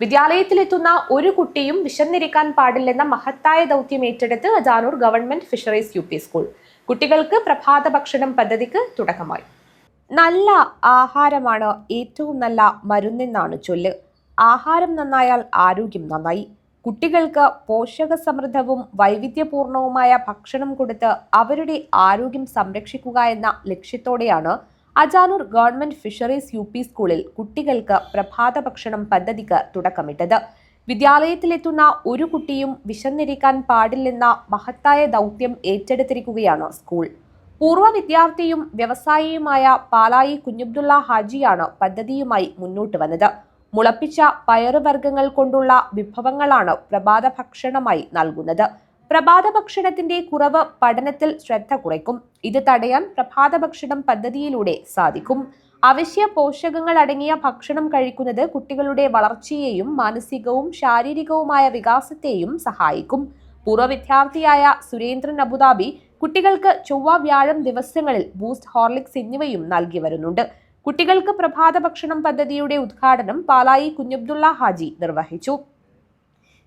വിദ്യാലയത്തിലെത്തുന്ന ഒരു കുട്ടിയും വിശന്നിരിക്കാൻ പാടില്ലെന്ന മഹത്തായ ദൗത്യം ഏറ്റെടുത്ത് Ajanur government fisheries U school. കുട്ടികൾക്ക് പ്രഭാത ഭക്ഷണം പദ്ധതിക്ക് തുടക്കമായി. നല്ല ആഹാരമാണ് ഏറ്റവും നല്ല മരുന്നെന്നാണ് ചൊല്ല്. ആഹാരം നന്നായാൽ ആരോഗ്യം നന്നായി. കുട്ടികൾക്ക് പോഷക സമൃദ്ധവും വൈവിധ്യപൂർണവുമായ ഭക്ഷണം കൊടുത്ത് അവരുടെ ആരോഗ്യം സംരക്ഷിക്കുക എന്ന ലക്ഷ്യത്തോടെയാണ് Ajanur government fisheries U P സ്കൂളിൽ കുട്ടികൾക്ക് പ്രഭാത ഭക്ഷണം പദ്ധതിക്ക് തുടക്കമിട്ടത്. വിദ്യാലയത്തിലെത്തുന്ന ഒരു കുട്ടിയും വിശന്നിരിക്കാൻ പാടില്ലെന്ന മഹത്തായ ദൗത്യം ഏറ്റെടുത്തിരിക്കുകയാണ് സ്കൂൾ. പൂർവ വിദ്യാർത്ഥിയും വ്യവസായിയുമായ പാലായി കുഞ്ഞബ്ദുള്ള ഹാജിയാണ് പദ്ധതിയുമായി മുന്നോട്ട് വന്നത്. മുളപ്പിച്ച പയറുവർഗങ്ങൾ കൊണ്ടുള്ള വിഭവങ്ങളാണ് പ്രഭാത ഭക്ഷണമായി നൽകുന്നത്. പ്രഭാത ഭക്ഷണത്തിന്റെ കുറവ് പഠനത്തിൽ ശ്രദ്ധ കുറയ്ക്കും. ഇത് തടയാൻ പ്രഭാത ഭക്ഷണം പദ്ധതിയിലൂടെ സാധിക്കും. അവശ്യ പോഷകങ്ങൾ അടങ്ങിയ ഭക്ഷണം കഴിക്കുന്നത് കുട്ടികളുടെ വളർച്ചയെയും മാനസികവും ശാരീരികവുമായ വികാസത്തെയും സഹായിക്കും. പൂർവ വിദ്യാർത്ഥിയായ സുരേന്ദ്രൻ അബുദാബി കുട്ടികൾക്ക് ചൊവ്വ വ്യാഴം ദിവസങ്ങളിൽ ബൂസ്റ്റ് ഹോർലിക്സ് എന്നിവയും നൽകി വരുന്നുണ്ട്. കുട്ടികൾക്ക് പ്രഭാത ഭക്ഷണം പദ്ധതിയുടെ ഉദ്ഘാടനം പാലായി കുഞ്ഞബ്ദുള്ള ഹാജി നിർവഹിച്ചു.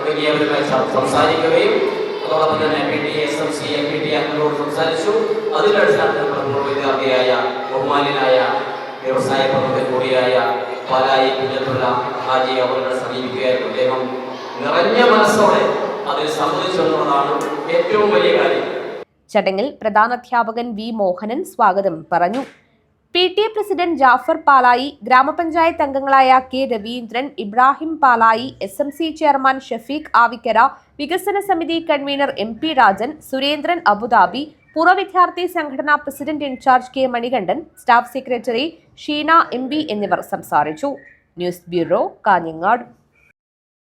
തുടങ്ങിയവരുമായി സം- സംസാരിക്കുകയും അതോടൊപ്പം തന്നെ P T S M C M P T അംഗങ്ങളോട് സംസാരിച്ചു. അതിന്റെ അടിസ്ഥാനത്തിൽ പ്രമുഖ വിദ്യാർത്ഥിയായ ബഹുമാനായ വ്യവസായ പ്രമുഖൻ കൂടിയായ പാലായി കുഞ്ഞത്തുള്ള ഹാജി അവരുടെ സമീപിക്കുകയായിരുന്നു. അദ്ദേഹം നിറഞ്ഞ മനസ്സോടെ അതിൽ സംബന്ധിച്ചെന്നുള്ളതാണ് ഏറ്റവും വലിയ കാര്യം. ചടങ്ങിൽ പ്രധാനാധ്യാപകൻ വി മോഹനൻ സ്വാഗതം പറഞ്ഞു. P T A president Jafar Palayi ഗ്രാമപഞ്ചായത്ത് അംഗങ്ങളായ K Raveendran Ibrahim Palayi S M C chairman Shafeeq Avikkara വികസന സമിതി convener M P Rajan Surendran Abu Dhabi പൂർവ വിദ്യാർത്ഥി സംഘടനാ president in charge K Manikandan staff secretary Sheena M എന്നിവർ സംസാരിച്ചു. News bureau Kanhangad.